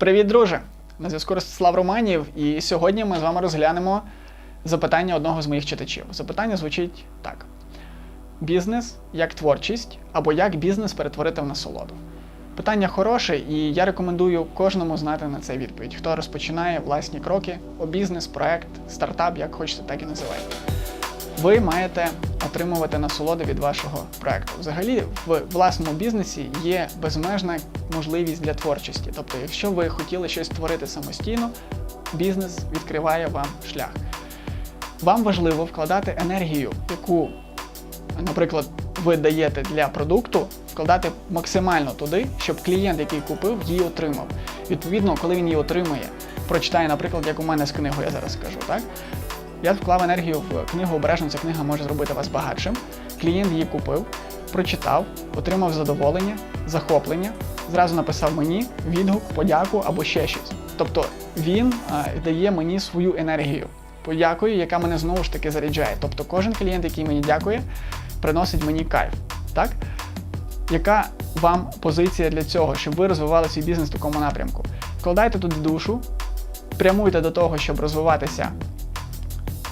Привіт, друже! На зв'язку Ростислав Романів, і сьогодні ми з вами розглянемо запитання одного з моїх читачів. Запитання звучить так: бізнес як творчість або як бізнес перетворити в насолоду. Питання хороше, і я рекомендую кожному знати на це відповідь, хто розпочинає власні кроки о бізнес, проект, стартап, як хочете, так і називайте. Ви маєте отримувати насолоди від вашого проекту. Взагалі, в власному бізнесі є безмежна можливість для творчості. Тобто, якщо ви хотіли щось створити самостійно, бізнес відкриває вам шлях. Вам важливо вкладати енергію, яку, наприклад, ви даєте для продукту, вкладати максимально туди, щоб клієнт, який купив, її отримав. Відповідно, коли він її отримає, прочитає, наприклад, як у мене з книгою, я зараз скажу, так? Я вклав енергію в книгу обережно, ця книга може зробити вас багатшим. Клієнт її купив, прочитав, отримав задоволення, захоплення, зразу написав мені відгук, подяку або ще щось. Тобто він а, дає мені свою енергію, подякою, яка мене знову ж таки заряджає. Тобто кожен клієнт, який мені дякує, приносить мені кайф. Так? Яка вам позиція для цього, щоб ви розвивали свій бізнес в такому напрямку? Вкладайте туди душу, прямуйте до того, щоб розвиватися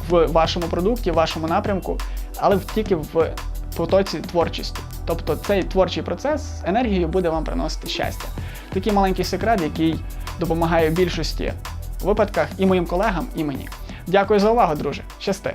в вашому продукті, в вашому напрямку, але тільки в потоці творчості. Тобто цей творчий процес енергією буде вам приносити щастя. Такий маленький секрет, який допомагає більшості випадках і моїм колегам, і мені. Дякую за увагу, друже. Щасти!